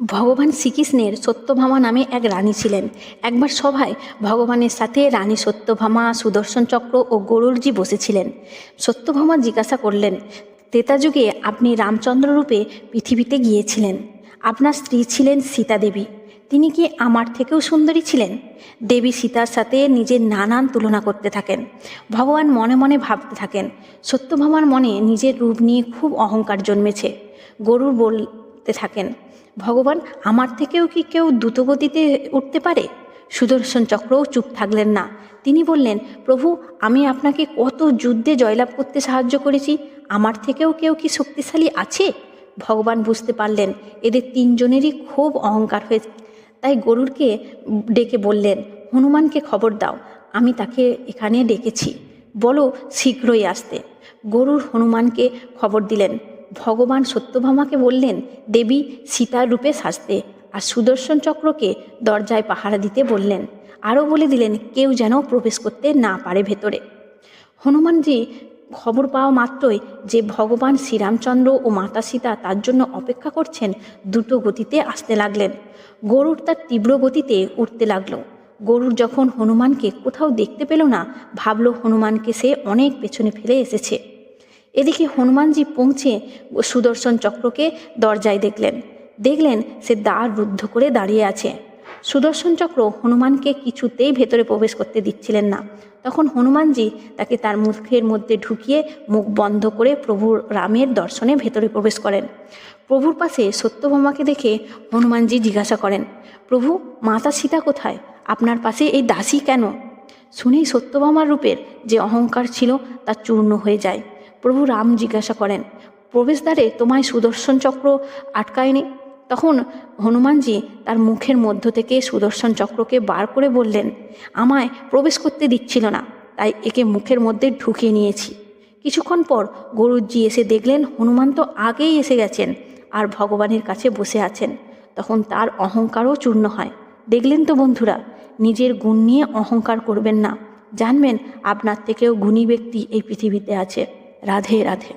ভগবান শ্রীকৃষ্ণের সত্যভামা নামে এক রানী ছিলেন। একবার সভায় ভগবানের সাথে রানী সত্যভামা, সুদর্শন চক্র ও গরুরজি বসেছিলেন। সত্যভামা জিজ্ঞাসা করলেন ত্রেতা যুগে আপনি রামচন্দ্র রূপে পৃথিবীতে গিয়েছিলেন? আপনার স্ত্রী ছিলেন সীতা দেবী। তিনি কি আমার থেকেও সুন্দরী ছিলেন? দেবী সীতার সাথে নিজের নানান তুলনা করতে থাকেন। ভগবান মনে মনে ভাবতে থাকেন, সত্যভামার মনে নিজের রূপ নিয়ে খুব অহংকার জন্মেছে। গরুর বলতে থাকেন। ভগবান আমার থেকেও কি কেউ দ্রুতগতিতে উঠতে পারে? সুদর্শন চক্রও চুপ থাকলেন না। তিনি বললেন, প্রভু, আমি আপনাকে কত যুদ্ধে জয়লাভ করতে সাহায্য করেছি? আমার থেকেও কেউ কি শক্তিশালী আছে? ভগবান বুঝতে পারলেন, এদের তিনজনেরই খুব অহংকার হয়েছে। তাই গরুরকে ডেকে বললেন, হনুমানকে খবর দাও, আমি তাকে এখানে ডেকেছি। বলো, শীঘ্রই আসতে। গরুর হনুমানকে খবর দিলেন। ভগবান সত্যভামাকে বললেন, দেবী সীতার রূপে সাজতে। আর সুদর্শন চক্রকে দরজায় পাহারা দিতে বললেন। আরও বলে দিলেন, কেউ যেন প্রবেশ করতে না পারে ভেতরে। হনুমানজি খবর পাওয়া মাত্রই যে ভগবান শ্রীরামচন্দ্র ও মাতা সীতা তার জন্য অপেক্ষা করছেন দ্রুত গতিতে আসতে লাগলেন। গরুর তার তীব্র গতিতে উঠতে লাগল। গরুর যখন হনুমানকে কোথাও দেখতে পেল না, ভাবল হনুমানকে সে অনেক পেছনে ফেলে এসেছে। এদিকে হনুমানজি পৌঁছে সুদর্শন চক্রকে দরজায় দেখলেন। দেখলেন সে দ্বার রুদ্ধ করে দাঁড়িয়ে আছে। সুদর্শন চক্র হনুমানকে কিছুতেই ভেতরে প্রবেশ করতে দিচ্ছিলেন না। তখন হনুমানজি তাকে তার মুখের মধ্যে ঢুকিয়ে মুখ বন্ধ করে প্রভু রামের দর্শনে ভেতরে প্রবেশ করেন। প্রভুর পাশে সত্যভামাকে দেখে হনুমানজি জিজ্ঞাসা করেন, প্রভু, মাতা সীতা কোথায়? আপনার পাশে এই দাসী কেন? শুনেই সত্যভামার রূপের যে অহংকার ছিল তা চূর্ণ হয়ে যায়। প্রভু রাম জিজ্ঞাসা করেন, প্রবেশদ্বারে তোমায় সুদর্শন চক্র আটকায়নি? তখন হনুমানজি তার মুখের মধ্য থেকে সুদর্শন চক্রকে বার করে বললেন, আমায় প্রবেশ করতে দিচ্ছিল না, তাই একে মুখের মধ্যে ঢুকিয়ে নিয়েছি। কিছুক্ষণ পর গরুজি এসে দেখলেন হনুমান তো আগেই এসে গেছেন আর ভগবানের কাছে বসে আছেন। তখন তার অহংকারও চূর্ণ হয়। দেখলেন তো বন্ধুরা, নিজের গুণ নিয়ে অহংকার করবেন না। জানবেন আপনার থেকেও গুণী ব্যক্তি এই পৃথিবীতে আছে। রাধে রাধে।